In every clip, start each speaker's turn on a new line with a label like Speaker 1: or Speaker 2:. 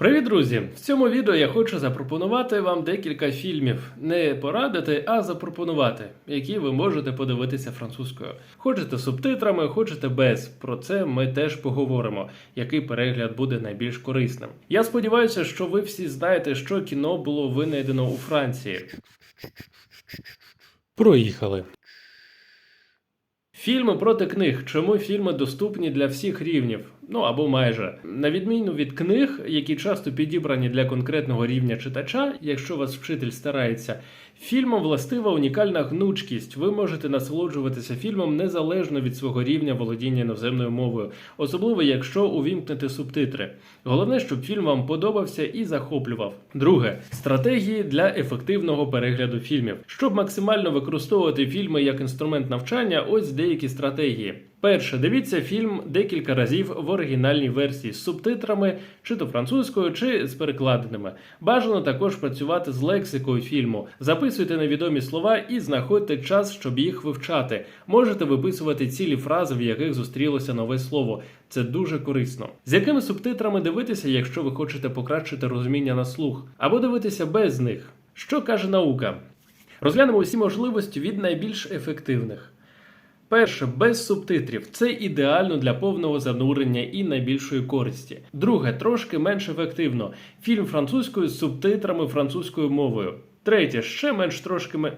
Speaker 1: Привіт, друзі! В цьому відео я хочу запропонувати вам декілька фільмів. Не порадити, а запропонувати, які ви можете подивитися французькою. Хочете субтитрами, хочете без. Про це ми теж поговоримо, який перегляд буде найбільш корисним. Я сподіваюся, що ви всі знаєте, що кіно було винайдено у Франції. Проїхали. Фільми проти книг. Чому фільми доступні для всіх рівнів? Ну або майже на відміну від книг, які часто підібрані для конкретного рівня читача, якщо вас вчитель старається, фільмам властива унікальна гнучкість. Ви можете насолоджуватися фільмом незалежно від свого рівня володіння іноземною мовою, особливо якщо увімкнете субтитри. Головне, щоб фільм вам подобався і захоплював. Друге стратегії для ефективного перегляду фільмів. Щоб максимально використовувати фільми як інструмент навчання, ось деякі стратегії. Перше, дивіться фільм декілька разів в оригінальній версії з субтитрами, чи то французькою, чи з перекладеними. Бажано також працювати з лексикою фільму. Записуйте невідомі слова і знаходьте час, щоб їх вивчати. Можете виписувати цілі фрази, в яких зустрілося нове слово. Це дуже корисно. З якими субтитрами дивитися, якщо ви хочете покращити розуміння на слух, або дивитися без них. Що каже наука? Розглянемо усі можливості від найбільш ефективних. Перше, без субтитрів. Це ідеально для повного занурення і найбільшої користі. Друге, трошки менш ефективно. Фільм французькою з субтитрами французькою мовою. Третє, ще менш трошки ме...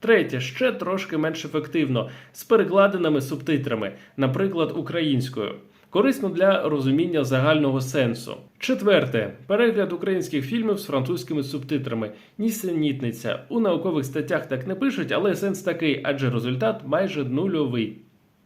Speaker 1: Третє, ще трошки менш ефективно, з перекладеними субтитрами, наприклад, українською. Корисно для розуміння загального сенсу. Четверте перегляд українських фільмів з французькими субтитрами. Нісенітниця. У наукових статтях так не пишуть, але сенс такий, адже результат майже нульовий.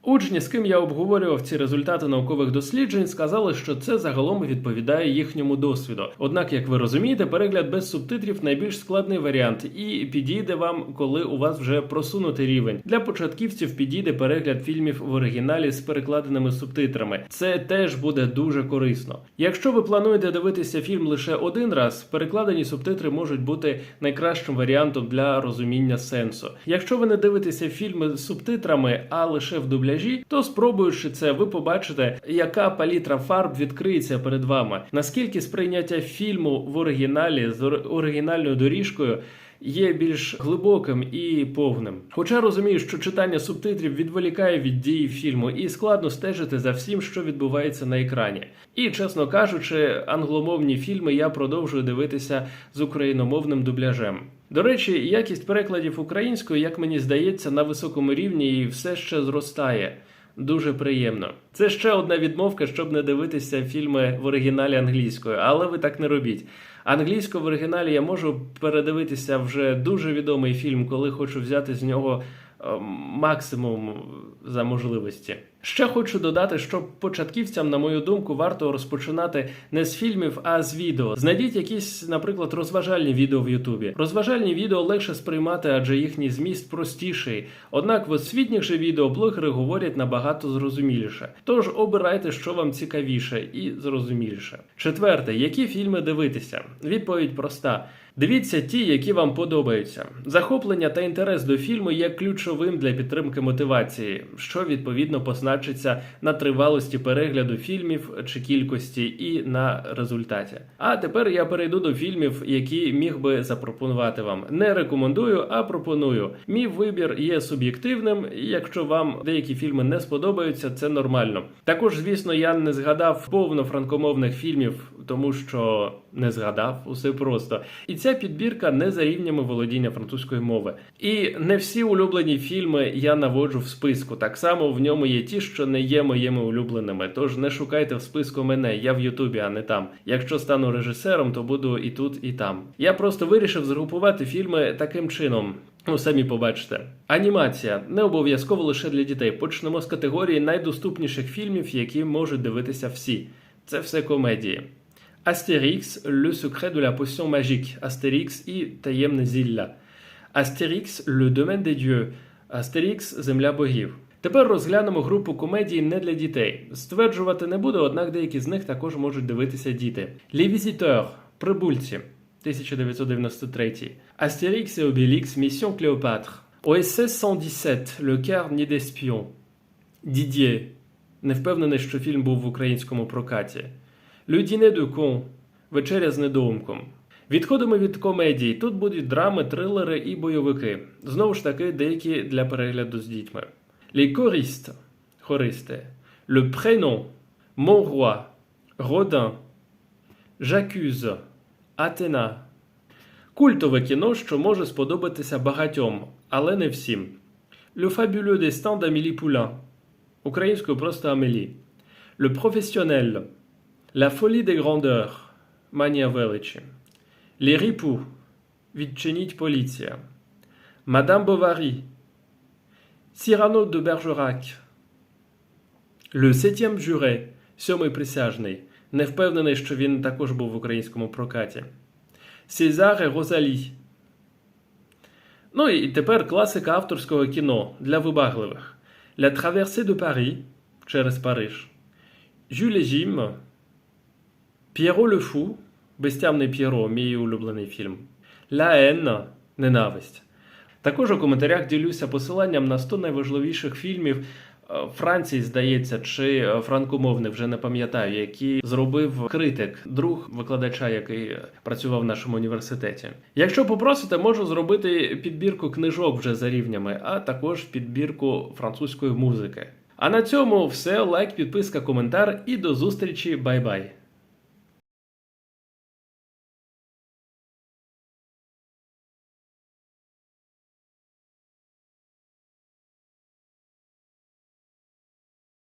Speaker 1: Учні, з ким я обговорював ці результати наукових досліджень, сказали, що це загалом відповідає їхньому досвіду. Однак, як ви розумієте, перегляд без субтитрів найбільш складний варіант і підійде вам, коли у вас вже просунутий рівень. Для початківців підійде перегляд фільмів в оригіналі з перекладеними субтитрами. Це теж буде дуже корисно. Якщо ви плануєте дивитися фільм лише один раз, перекладені субтитри можуть бути найкращим варіантом для розуміння сенсу. Якщо ви не дивитеся фільми з субтитрами, а лише в дубляжі, то спробуючи це, ви побачите, яка палітра фарб відкриється перед вами. Наскільки сприйняття фільму в оригіналі з оригінальною доріжкою. Є більш глибоким і повним. Хоча розумію, що читання субтитрів відволікає від дії фільму і складно стежити за всім, що відбувається на екрані. І, чесно кажучи, англомовні фільми я продовжую дивитися з україномовним дубляжем. До речі, якість перекладів українською, як мені здається, на високому рівні і все ще зростає. Дуже приємно. Це ще одна відмовка, щоб не дивитися фільми в оригіналі англійською, але ви так не робіть. Англійською в оригіналі я можу передивитися вже дуже відомий фільм, коли хочу взяти з нього максимум за можливості. Ще хочу додати, що початківцям, на мою думку, варто розпочинати не з фільмів, а з відео. Знайдіть якісь, наприклад, розважальні відео в Ютубі. Розважальні відео легше сприймати, адже їхній зміст простіший. Однак в освітніх же відео блогери говорять набагато зрозуміліше. Тож обирайте, що вам цікавіше і зрозуміліше. Четверте, які фільми дивитися? Відповідь проста. Дивіться ті, які вам подобаються. Захоплення та інтерес до фільму є ключовим для підтримки мотивації, що відповідно позначиться на тривалості перегляду фільмів чи кількості і на результаті. А тепер я перейду до фільмів, які міг би запропонувати вам. Не рекомендую, а пропоную. Мій вибір є суб'єктивним, якщо вам деякі фільми не сподобаються, це нормально. Також, звісно, я не згадав повно франкомовних фільмів, тому що не згадав усе просто. І ця підбірка не за рівнями володіння французької мови. І не всі улюблені фільми я наводжу в списку. Так само в ньому є ті, що не є моїми улюбленими. Тож не шукайте в списку мене, я в Ютубі, а не там. Якщо стану режисером, то буду і тут, і там. Я просто вирішив згрупувати фільми таким чином. Ну, самі побачите. Анімація не обов'язково лише для дітей. Почнемо з категорії найдоступніших фільмів, які можуть дивитися всі. Це все комедії. Astérix, le secret de la potion magique. Astérix і таємне зілля. Astérix, le domaine des dieux. Astérix – земля богів. Тепер розглянемо групу комедій не для дітей. Стверджувати не буду, однак деякі з них також можуть дивитися діти. Les Visiteurs – Прибульці 1993. Astérix et Obélix – Mission Cléopâtre. OSS 117 Le Carnet d'Espion. Дід'є. Не впевнений, що фільм був в українському прокаті. Dîner de Вечеря з недоумком. Відходимо від комедій. Тут будуть драми, трилери і бойовики. Знову ж таки, деякі для перегляду з дітьми. Les choristes – хористи. Le prénom – Mon roi, Rodin, Атена. Культове кіно, що може сподобатися багатьом, але не всім. Le fabuleux destin d'Amélie Poulain. Українською просто Амелі. Le professionnel. La folie des grandeurs. Манія величі. Ripoux. Відчиніть поліція. Madame Bovary. Cyrano de Bergerac. Le septième juré. Сьомий присяжний. Не впевнений, що він також був в українському прокаті. Et Rosalie. Ну і тепер класика авторського кіно для вибагливих. La traversée de Paris через Париж. Et Jim. П'єро le Fou. Безтямний П'єро, мій улюблений фільм. La haine – ненависть. Також у коментарях ділюся посиланням на 100 найважливіших фільмів е, Франції, здається, чи е, франкомовних, вже не пам'ятаю, які зробив критик, друг викладача, який е, працював в нашому університеті. Якщо попросите, можу зробити підбірку книжок вже за рівнями, а також підбірку французької музики. А на цьому все. Лайк, підписка, коментар і до зустрічі. Бай-бай!